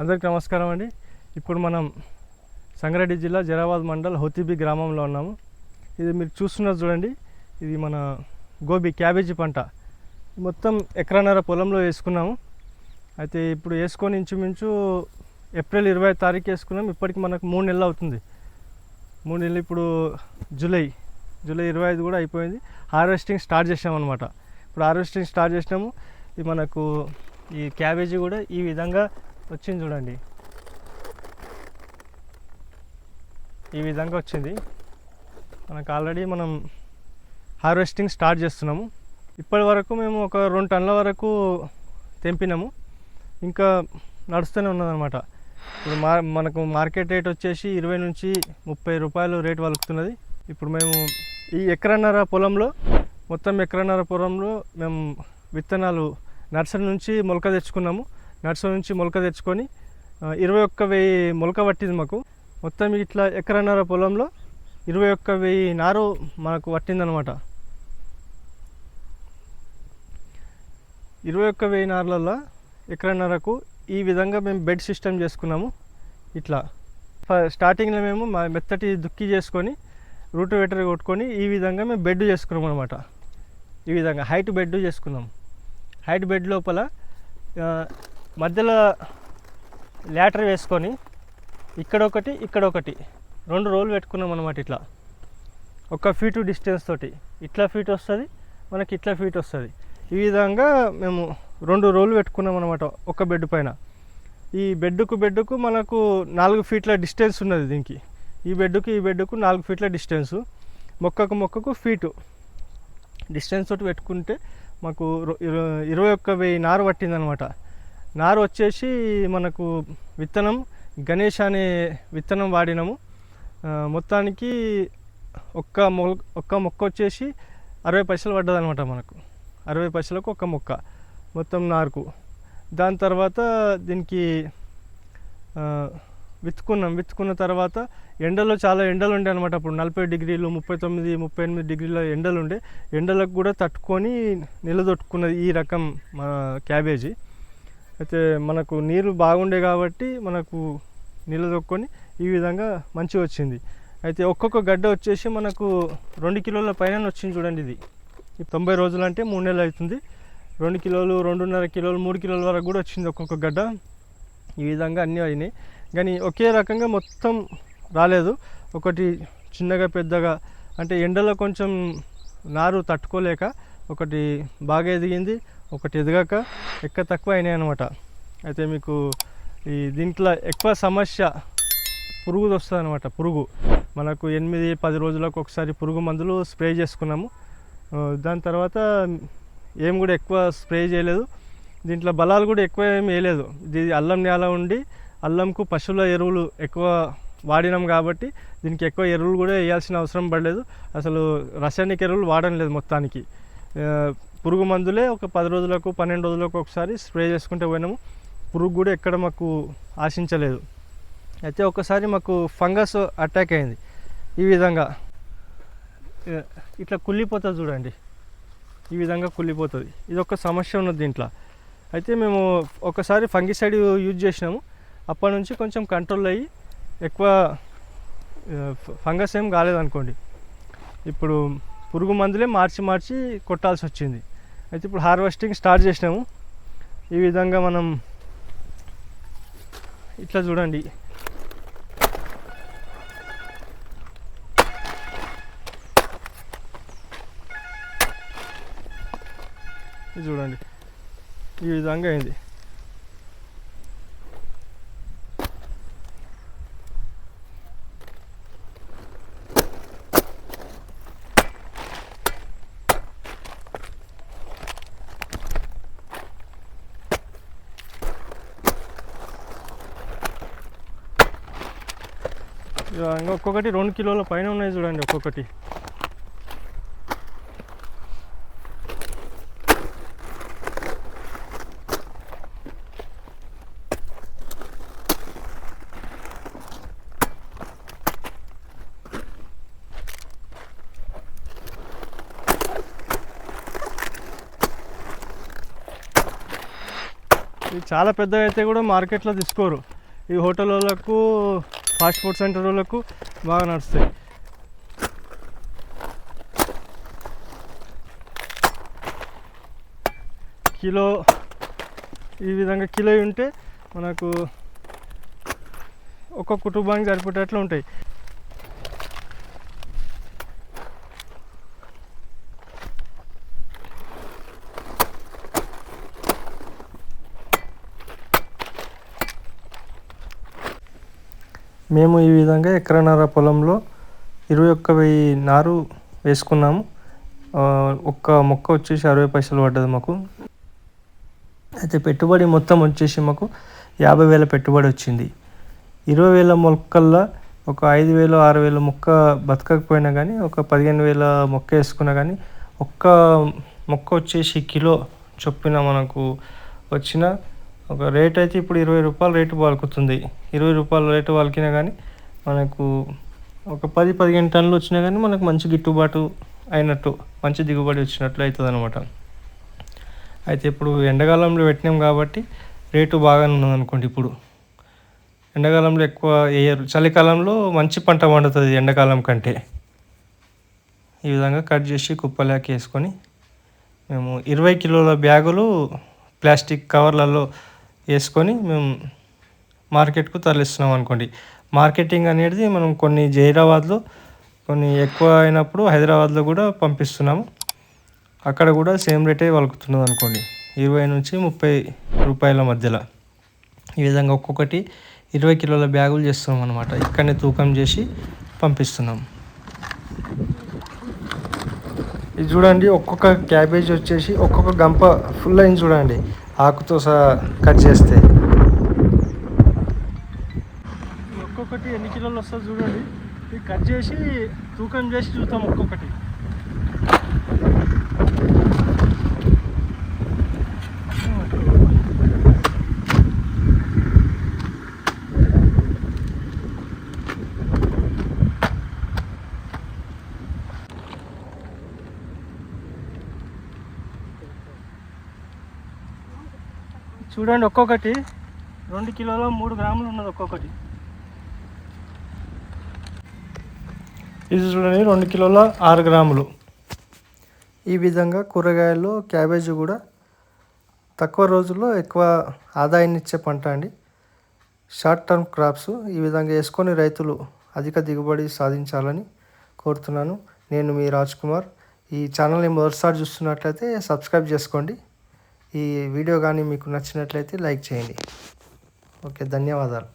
అందరికీ నమస్కారం అండి. ఇప్పుడు మనం సంగారెడ్డి జిల్లా జరాబాద్ మండల్ హొతిబి గ్రామంలో ఉన్నాము. ఇది మీరు చూస్తున్నారు చూడండి. ఇది మన గోబీ క్యాబేజీ పంట. మొత్తం ఎకరన్నర పొలంలో వేసుకున్నాము. అయితే ఇప్పుడు వేసుకొని ఇంచుమించు ఏప్రిల్ ఇరవై తారీఖు వేసుకున్నాం. ఇప్పటికి మనకు మూడు నెలలు అవుతుంది. మూడు నెలలు ఇప్పుడు జూలై జూలై ఇరవై ఐదు కూడా అయిపోయింది. హార్వెస్టింగ్ స్టార్ట్ చేసామన్నమాట ఇప్పుడు హార్వెస్టింగ్ స్టార్ట్ చేసినాము. ఇది మనకు ఈ క్యాబేజీ కూడా ఈ విధంగా వచ్చింది చూడండి. ఈ విధంగా వచ్చింది. మనకు ఆల్రెడీ మనం హార్వెస్టింగ్ స్టార్ట్ చేస్తున్నాము. ఇప్పటి వరకు మేము ఒక రెండు టన్నుల వరకు తెంపినాము. ఇంకా నడుస్తూనే ఉన్నదనమాట ఇప్పుడు మా మనకు మార్కెట్ రేట్ వచ్చేసి ఇరవై నుంచి ముప్పై రూపాయలు రేట్ వలుకుతున్నది. ఇప్పుడు మేము ఈ ఎకరన్నర పొలంలో మొత్తం ఎకరన్నర పొలంలో మేము విత్తనాలు నర్సరీ నుంచి మొలక తెచ్చుకున్నాము. నర్సరీ నుంచి మొలక తెచ్చుకొని ఇరవై ఒక్క వెయ్యి మొలక పట్టింది మాకు. మొత్తం ఇట్లా ఎకరన్నర పొలంలో ఇరవై ఒక్క వెయ్యి నారు మనకు పట్టిందనమాట ఇరవై ఒక్క వెయ్యి నార్లలో ఎకరన్నరకు ఈ విధంగా మేము బెడ్ సిస్టమ్ చేసుకున్నాము. ఇట్లా ఫ- స్టార్టింగ్లో మేము మా మెత్తటి దుక్కి చేసుకొని రూట్ వెటర్ కొట్టుకొని ఈ విధంగా మేము బెడ్ చేసుకున్నాం అనమాట ఈ విధంగా హైట్ బెడ్ చేసుకున్నాం హైట్ బెడ్ లోపల మధ్యలో ల్యాటర్ వేసుకొని ఇక్కడ ఒకటి ఇక్కడ ఒకటి. రెండు రోలు పెట్టుకున్నాం అనమాట ఇట్లా. ఒక ఫీటు డిస్టెన్స్ తోటి. ఇట్లా ఫీట్ వస్తుంది మనకి ఇట్లా ఫీట్ వస్తుంది. ఈ విధంగా మేము రెండు రోలు పెట్టుకున్నాం అనమాట ఒక బెడ్ పైన. ఈ బెడ్కు బెడ్కు మనకు నాలుగు ఫీట్ల డిస్టెన్స్ ఉన్నది దీనికి. ఈ బెడ్కు ఈ బెడ్కు నాలుగు ఫీట్ల డిస్టెన్సు మొక్కకు మొక్కకు ఫీటు డిస్టెన్స్ తోటి పెట్టుకుంటే మాకు ఇరవై ఒక్క వెయ్యి నారు పట్టిందనమాట నారు వచ్చేసి మనకు విత్తనం గణేష్ అనే విత్తనం వాడినాము. మొత్తానికి ఒక్క మొల ఒక్క మొక్క వచ్చేసి అరవై పైసలు పడ్డదనమాట మనకు. అరవై పైసలకు ఒక మొక్క మొత్తం నారుకు. దాని తర్వాత దీనికి విత్తుకున్నాం. విత్తుకున్న తర్వాత ఎండలో చాలా ఎండలు ఉండే అనమాట. అప్పుడు నలభై డిగ్రీలు ముప్పై తొమ్మిది ముప్పై ఎనిమిది డిగ్రీల ఎండలు ఉండే ఎండలకు కూడా తట్టుకొని నిలదొట్టుకున్నది ఈ రకం క్యాబేజీ. అయితే మనకు నీరు బాగుండే కాబట్టి మనకు నిలదొక్కొని ఈ విధంగా మంచిగా వచ్చింది. అయితే ఒక్కొక్క గడ్డ వచ్చేసి మనకు రెండు కిలోల పైన వచ్చింది చూడండి ఇది. తొంభై రోజులు అంటే మూడు నెలలు అవుతుంది. రెండు కిలోలు రెండున్నర కిలోలు మూడు కిలోల వరకు కూడా వచ్చింది ఒక్కొక్క గడ్డ. ఈ విధంగా అన్నీ అయినాయి. కానీ ఒకే రకంగా మొత్తం రాలేదు. ఒకటి చిన్నగా పెద్దగా అంటే ఎండలో కొంచెం నారు తట్టుకోలేక ఒకటి బాగా ఎదిగింది. ఒకటి ఎదగాక ఎక్క తక్కువ అయినాయి అనమాట అయితే మీకు ఈ దీంట్లో ఎక్కువ సమస్య పురుగుది వస్తుంది అనమాట పురుగు. మనకు ఎనిమిది పది రోజులకు ఒకసారి పురుగు మందులు స్ప్రే చేసుకున్నాము. దాని తర్వాత ఏం కూడా ఎక్కువ స్ప్రే చేయలేదు. దీంట్లో బలాలు కూడా ఎక్కువ ఏం వేయలేదు. ఇది అల్లం నేల ఉండి అల్లంకు పశువుల ఎరువులు ఎక్కువ వాడినాం కాబట్టి దీనికి ఎక్కువ ఎరువులు కూడా వేయాల్సిన అవసరం పడలేదు. అసలు రసాయనిక ఎరువులు వాడడం లేదు మొత్తానికి. పురుగు మందులే ఒక పది రోజులకు పన్నెండు రోజులకు ఒకసారి స్ప్రే చేసుకుంటే పోయినాము. పురుగు కూడా ఎక్కడ మాకు ఆశించలేదు. అయితే ఒకసారి మాకు ఫంగస్ అటాక్ అయింది. ఈ విధంగా. ఇట్లా కుళ్ళిపోతుంది చూడండి. ఈ విధంగా కుళ్ళిపోతుంది. ఇది ఒక సమస్య ఉన్నది దీంట్లో. అయితే మేము ఒకసారి ఫంగిసైడ్ యూజ్ చేసినాము. అప్పటి నుంచి కొంచెం కంట్రోల్ అయ్యి ఎక్కువ ఫంగస్ ఏం కాలేదనుకోండి. ఇప్పుడు పురుగు మందులే మార్చి మార్చి కొట్టాల్సి వచ్చింది. అయితే ఇప్పుడు హార్వెస్టింగ్ స్టార్ట్ చేసినాము. ఈ విధంగా మనం ఇట్లా చూడండి. చూడండి. ఈ విధంగా అయింది. ఇక ఇంకా ఒక్కొక్కటి రెండు కిలోల పైన ఉన్నాయి చూడండి ఒక్కొక్కటి. ఇవి చాలా పెద్దగా అయితే కూడా మార్కెట్లో తీసుకోరు. ఈ హోటల్ వాళ్ళకు ఫాస్ట్ ఫుడ్ సెంటర్ వాళ్ళకు బాగా నడుస్తాయి. కిలో ఈ విధంగా కిలో ఉంటే మనకు ఒక కుటుంబానికి సరిపోయేటట్లు ఉంటాయి. మేము ఈ విధంగా ఎకరన్నర పొలంలో ఇరవై ఒక్క వెయ్యి నారు వేసుకున్నాము. ఒక్క మొక్క వచ్చేసి అరవై పైసలు పడ్డది మాకు. అయితే పెట్టుబడి మొత్తం వచ్చేసి మాకు యాభై వేల పెట్టుబడి వచ్చింది. ఇరవై వేల మొక్కల్లో ఒక ఐదు వేలు ఆరు వేల మొక్క బతకకపోయినా కానీ ఒక పదిహేను వేల మొక్క వేసుకున్నా కానీ ఒక్క మొక్క వచ్చేసి కిలో చొప్పున మనకు వచ్చిన ఒక రేట్ అయితే ఇప్పుడు ఇరవై రూపాయలు రేటు పలుకుతుంది ఇరవై రూపాయల రేటు పలికినా కానీ మనకు ఒక పది పదిహేను టన్నులు వచ్చినా కానీ మనకు మంచి గిట్టుబాటు అయినట్టు మంచి దిగుబడి వచ్చినట్లు అవుతుంది అనమాట అయితే ఇప్పుడు ఎండాకాలంలో పెట్టినాం కాబట్టి రేటు బాగానే ఉన్నది అనుకోండి ఇప్పుడు. ఎండాకాలంలో ఎక్కువ వేయరు చలికాలంలో మంచి పంట పండుతుంది ఎండాకాలం కంటే. ఈ విధంగా కట్ చేసి కుప్పలేక వేసుకొని మేము ఇరవై కిలోల బ్యాగులు ప్లాస్టిక్ కవర్లలో వేసుకొని మేము మార్కెట్కు తరలిస్తున్నాం అనుకోండి. మార్కెటింగ్ అనేది మనం కొన్ని జైరాబాద్లో కొన్ని ఎక్కువ అయినప్పుడు హైదరాబాద్లో కూడా పంపిస్తున్నాము. అక్కడ కూడా సేమ్ రేటే వలుకుతున్నది అనుకోండి. ఇరవై నుంచి ముప్పై రూపాయల మధ్యలో. ఈ విధంగా ఒక్కొక్కటి ఇరవై కిలోల బ్యాగులు చేస్తున్నాం అనమాట ఇక్కడనే తూకం చేసి పంపిస్తున్నాం. ఇది చూడండి ఒక్కొక్క క్యాబేజ్ వచ్చేసి ఒక్కొక్క గంప ఫుల్ అయింది చూడండి. ఆకుతో సహా కట్ చేస్తే. ఒక్కొక్కటి ఎన్ని కిలోలు వస్తుంది చూడండి. ఇది కట్ చేసి తూకం చేసి చూస్తాం ఒక్కొక్కటి. చూడండి ఒక్కొక్కటి. రెండు కిలోల మూడు గ్రాములు ఉన్నది ఒక్కొక్కటి. ఇది చూడండి రెండు కిలోల ఆరు గ్రాములు. ఈ విధంగా కూరగాయలు క్యాబేజీ కూడా తక్కువ రోజుల్లో ఎక్కువ ఆదాయాన్ని ఇచ్చే పంట అండి. షార్ట్ టర్మ్ క్రాప్స్ ఈ విధంగా వేసుకొని రైతులు అధిక దిగుబడి సాధించాలని కోరుతున్నాను. నేను మీ రాజ్ కుమార్. ఈ ఛానల్ని మొదటిసారి చూస్తున్నట్లయితే సబ్స్క్రైబ్ చేసుకోండి. ఈ వీడియో కానీ మీకు నచ్చినట్లయితే లైక్ చేయండి. ఓకే ధన్యవాదాలు.